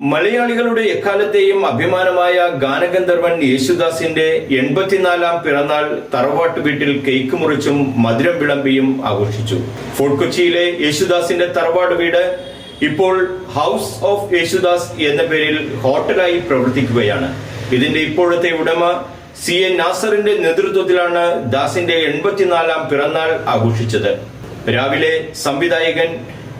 മലയാളികളുടെ എക്കാലത്തെയും അഭിമാനമായ ഗാനഗന്ധർവൻ യേശുദാസിന്റെ എൺപത്തിനാലാം പിറന്നാൾ തറവാട്ട് വീട്ടിൽ കേക്ക് മുറിച്ചും മധുരം വിളമ്പിയും ആഘോഷിച്ചു. ഫോർട്ട് കൊച്ചിയിലെ യേശുദാസിന്റെ തറവാട് വീട് ഇപ്പോൾ ഹൗസ് ഓഫ് യേശുദാസ് എന്ന പേരിൽ ഹോട്ടലായി പ്രവർത്തിക്കുകയാണ്. ഇതിന്റെ ഇപ്പോഴത്തെ ഉടമ സി എൻ നാസറിന്റെ നേതൃത്വത്തിലാണ് ദാസിന്റെ എൺപത്തിനാലാം പിറന്നാൾ ആഘോഷിച്ചത്. രാവിലെ സംവിധായകൻ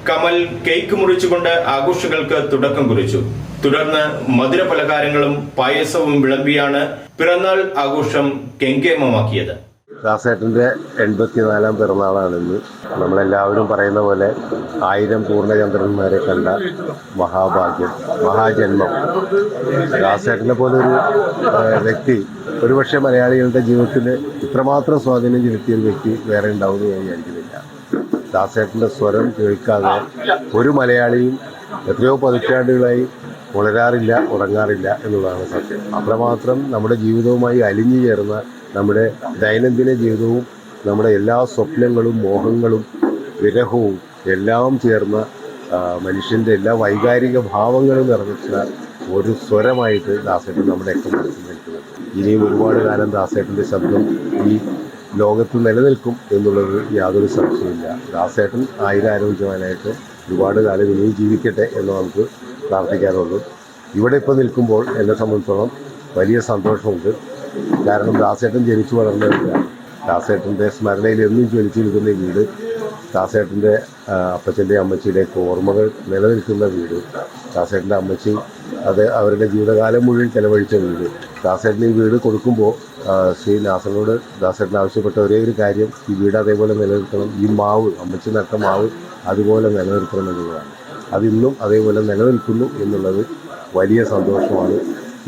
കമൽ കേക്ക് മുറിച്ചുകൊണ്ട് ആഘോഷങ്ങൾക്ക് തുടക്കം കുറിച്ചു. തുടർന്ന് മധുര പലഹാരങ്ങളും പായസവും വിളമ്പിയാണ് പിറന്നാൾ ആഘോഷം കെങ്കേമമാക്കിയത്. ദാസേട്ടന്റെ എൺപത്തിനാലാം പിറന്നാളാണ് ഇന്ന് നമ്മളെല്ലാവരും പറയുന്ന പോലെ ആയിരം പൂർണചന്ദ്രന്മാരെ കണ്ട മഹാഭാഗ്യം മഹാജന്മം. ദാസേട്ടനെ പോലെ ഒരു വ്യക്തി ഒരുപക്ഷെ മലയാളികളുടെ ജീവിതത്തിൽ ഇത്രമാത്രം സ്വാധീനം ചെലുത്തിയ വ്യക്തി വേറെ ഉണ്ടാവുമെന്ന് ഞാൻ വിചാരിക്കുന്നില്ല. ദാസേട്ടന്റെ സ്വരം കേൾക്കാതെ ഒരു മലയാളിയും എത്രയോ പതിറ്റാണ്ടുകളായി ഉണരാറില്ല ഉറങ്ങാറില്ല എന്നുള്ളതാണ് സത്യം. അത്രമാത്രം നമ്മുടെ ജീവിതവുമായി അലിഞ്ഞു ചേർന്ന നമ്മുടെ ദൈനംദിന ജീവിതവും നമ്മുടെ എല്ലാ സ്വപ്നങ്ങളും മോഹങ്ങളും വിരഹവും എല്ലാം ചേർന്ന മനുഷ്യന്റെ എല്ലാ വൈകാരിക ഭാവങ്ങളും നിറഞ്ഞിട്ടുള്ള ഒരു സ്വരമായിട്ട് ദാസേട്ടൻ നമ്മുടെ ഒക്കെ മനസ്സിൽ നിൽക്കുന്നത് ഇനിയും ഒരുപാട് കാലം ദാസേട്ടന്റെ ശബ്ദം ഈ ലോകത്ത് നിലനിൽക്കും എന്നുള്ളത് യാതൊരു സംശയമില്ല ദാസേട്ടൻ ആയിരാരോഗ്യവാനായിട്ട് ഒരുപാട് കാലം ഇനിയും ജീവിക്കട്ടെ എന്ന് നമുക്ക് പ്രാർത്ഥിക്കാറുള്ളൂ ഇവിടെ ഇപ്പോൾ നിൽക്കുമ്പോൾ എന്നെ സംബന്ധിച്ചോളം വലിയ സന്തോഷമുണ്ട്. കാരണം ദാസേട്ടൻ ജനിച്ചു വളർന്നവരാണ്. ദാസേട്ടന്റെ സ്മരണയിൽ എന്നും ജനിച്ചു നിൽക്കുന്ന വീട് ദാസേട്ടന്റെ അപ്പച്ചന്റെ അമ്മച്ചിയുടെയൊക്കെ ഓർമ്മകൾ നിലനിൽക്കുന്ന വീട് ദാസേട്ടന്റെ അമ്മച്ചി അത് അവരുടെ ജീവിതകാലം മുഴുവൻ ചെലവഴിച്ച വീട്. ദാസേട്ടന് ഈ വീട് കൊടുക്കുമ്പോൾ ശ്രീ നാസറിനോട് ദാസേട്ടൻ ആവശ്യപ്പെട്ട ഒരേ ഒരു കാര്യം ഈ വീട് അതേപോലെ നിലനിർത്തണം ഈ മാവ് അമ്മച്ചി നട്ട മാവ് അതുപോലെ നിലനിർത്തണം എന്നുള്ളതാണ്. അതിന്നും അതേപോലെ നിലനിൽക്കുന്നു എന്നുള്ളത് വലിയ സന്തോഷമാണ്.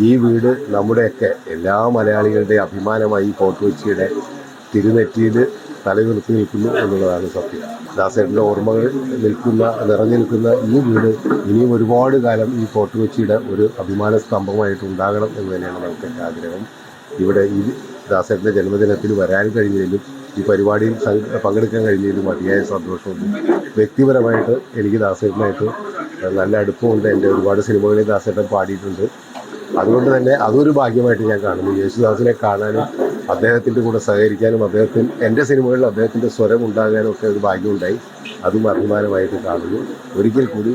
ഈ വീട് നമ്മുടെയൊക്കെ എല്ലാ മലയാളികളുടെയും അഭിമാനമായി ഫോർട്ട് കൊച്ചിയുടെ തിരുനെറ്റിയിൽ തലനിർത്തി നിൽക്കുന്നു എന്നുള്ളതാണ് സത്യം. ദാസേട്ടന്റെ ഓർമ്മകൾ നിൽക്കുന്ന നിറഞ്ഞു നിൽക്കുന്ന ഈ വീട് ഇനിയും ഒരുപാട് കാലം ഈ ഫോർട്ട് കൊച്ചിയുടെ ഒരു അഭിമാന സ്തംഭമായിട്ട് ഉണ്ടാകണം എന്ന് തന്നെയാണ് നമുക്കൊക്കെ ആഗ്രഹം. ഇവിടെ ഈ ദാസേട്ടന്റെ ജന്മദിനത്തിൽ വരാൻ കഴിഞ്ഞതിലും ഈ പരിപാടിയിൽ പങ്കെടുക്കാൻ കഴിഞ്ഞതിലും അതിയായ സന്തോഷമുണ്ട്. വ്യക്തിപരമായിട്ട് എനിക്ക് ദാസേട്ടനായിട്ട് നല്ല അടുപ്പമുണ്ട്. എന്റെ ഒരുപാട് സിനിമകളിൽ ദാസേട്ടൻ പാടിയിട്ടുണ്ട്. അതുകൊണ്ട് തന്നെ അതൊരു ഭാഗ്യമായിട്ട് ഞാൻ കാണുന്നു. യേശുദാസിനെ കാണാനും അദ്ദേഹത്തിന്റെ കൂടെ സഹകരിക്കാനും അദ്ദേഹത്തിന് എന്റെ സിനിമകളിൽ അദ്ദേഹത്തിന്റെ സ്വരം ഉണ്ടാകാനും ഒക്കെ ഒരു ഭാഗ്യമുണ്ടായി. അതും അഭിമാനമായിട്ട് കാണുന്നു. ഒരിക്കൽ കൂടി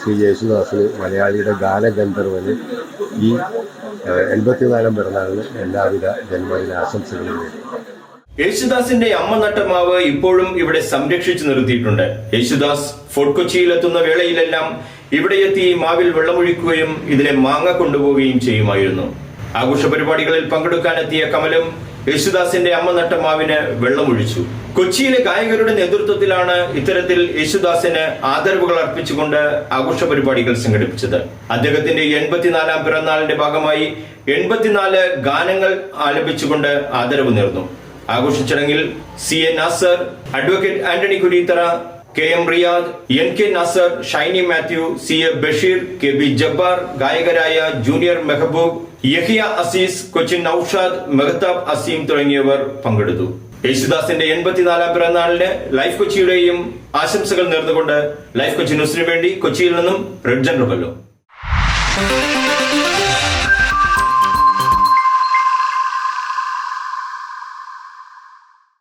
ശ്രീ യേശുദാസിന് മലയാളിയുടെ ഗാനഗന്ധർവന് ഈ എൺപത്തിനാലാം പിറന്നാളിന് എല്ലാവിധ ജന്മദിന ആശംസകളും നേടി യേശുദാസിന്റെ അമ്മ നട്ടമാവ് ഇപ്പോഴും ഇവിടെ സംരക്ഷിച്ചു നിർത്തിയിട്ടുണ്ട്. യേശുദാസ് ഫോർട്ട് കൊച്ചിയിലെത്തുന്ന വേളയിലെല്ലാം ഇവിടെ എത്തി മാവിൽ വെള്ളമൊഴിക്കുകയും ഇതിലെ മാങ്ങ കൊണ്ടുപോവുകയും ചെയ്യുമായിരുന്നു. ആഘോഷ പരിപാടികളിൽ പങ്കെടുക്കാനെത്തിയ കമലും യേശുദാസിന്റെ അമ്മ നട്ട മാവിന് വെള്ളമൊഴിച്ചു. കൊച്ചിയിലെ ഗായകരുടെ നേതൃത്വത്തിലാണ് ഇത്തരത്തിൽ യേശുദാസിന് ആദരവുകൾ അർപ്പിച്ചുകൊണ്ട് ആഘോഷ പരിപാടികൾ സംഘടിപ്പിച്ചത്. അദ്ദേഹത്തിന്റെ എൺപത്തിനാലാം പിറന്നാളിന്റെ ഭാഗമായി എൺപത്തിനാല് ഗാനങ്ങൾ ആലപിച്ചുകൊണ്ട് ആദരവ് നേർന്നു. ആഘോഷ ചടങ്ങിൽ C A Nasar advocate Antony Kureethara K M Riyad N K Nasar Shiny Mathew C A Basheer K B Jabbar ഗായകരായ junior Mehboob Yahiya Azeez Cochin Noushad Mehtab Azeem തുടങ്ങിയവർ പങ്കെടുത്തു. യേശുദാസിന്റെ എൺപത്തിനാലാം പിറന്നാളിന് ലൈഫ് കൊച്ചിയുടെയും ആശംസകൾ നേർന്നുകൊണ്ട് ലൈഫ് കൊച്ചി ന്യൂസിനു വേണ്ടി കൊച്ചിയിൽ നിന്നും റെഡ് ജനറബല്ലോ